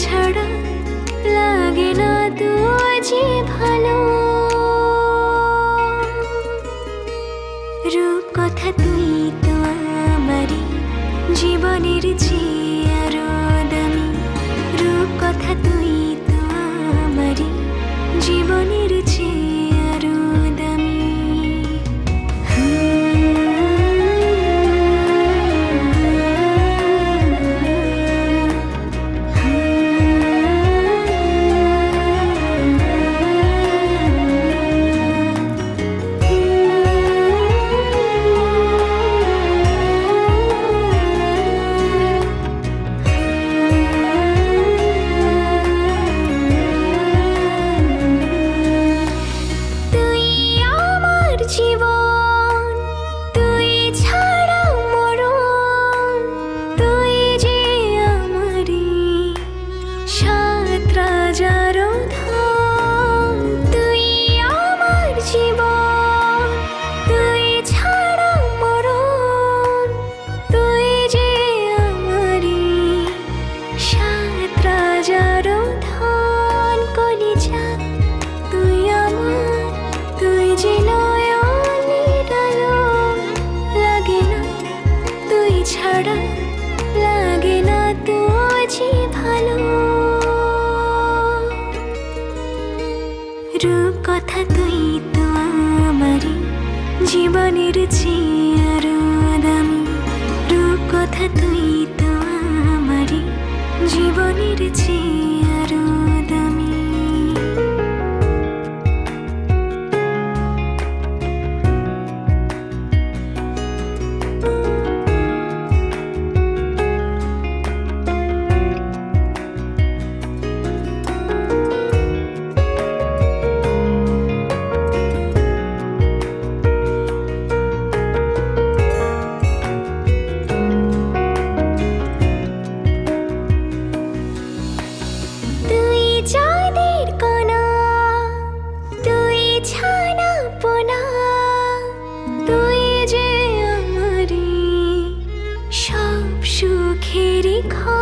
ছাড়া থেকেছি আরও দামি রূপ কথা তুই তো আমারই জীবনের চেয়ে 靠